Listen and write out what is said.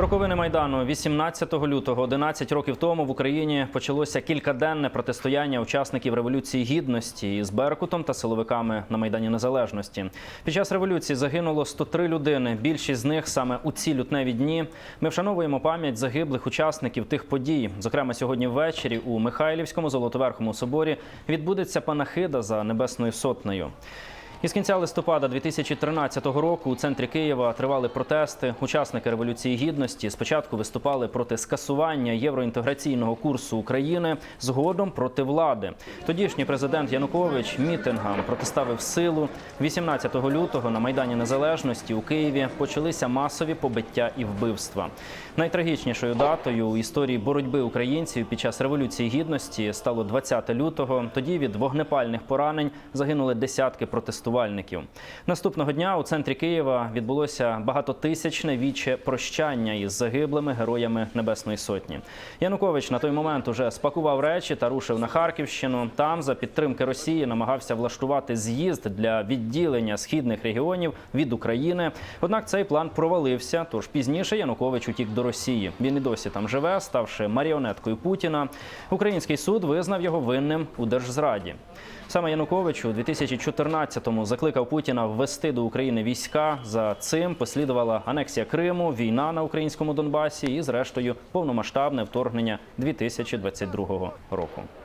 Роковини майдану 18 лютого, 11 років тому в Україні почалося кількаденне протистояння учасників революції гідності із Беркутом та силовиками на майдані Незалежності. Під час революції загинуло 103 людини. Більшість з них саме у ці лютневі дні. Ми вшановуємо пам'ять загиблих учасників тих подій. Зокрема, сьогодні ввечері у Михайлівському Золотоверхому соборі відбудеться панахида за небесною сотнею. Із кінця листопада 2013 року у центрі Києва тривали протести. Учасники революції гідності спочатку виступали проти скасування євроінтеграційного курсу України, згодом проти влади. Тодішній президент Янукович мітингам протиставив силу. 18 лютого на майдані Незалежності у Києві почалися масові побиття і вбивства. Найтрагічнішою датою у історії боротьби українців під час революції гідності стало 20 лютого. Тоді від вогнепальних поранень загинули десятки протестувальників. Наступного дня у центрі Києва відбулося багатотисячне віче прощання із загиблими героями Небесної Сотні. Янукович на той момент уже спакував речі та рушив на Харківщину. Там за підтримки Росії намагався влаштувати з'їзд для відділення східних регіонів від України. Однак цей план провалився. Тож пізніше Янукович утік до Росії. Він і досі там живе, ставши маріонеткою Путіна. Український суд визнав його винним у держзраді. Саме Янукович у 2014-му закликав Путіна ввести до України війська. За цим послідувала анексія Криму, війна на українському Донбасі і, зрештою, повномасштабне вторгнення 2022 року.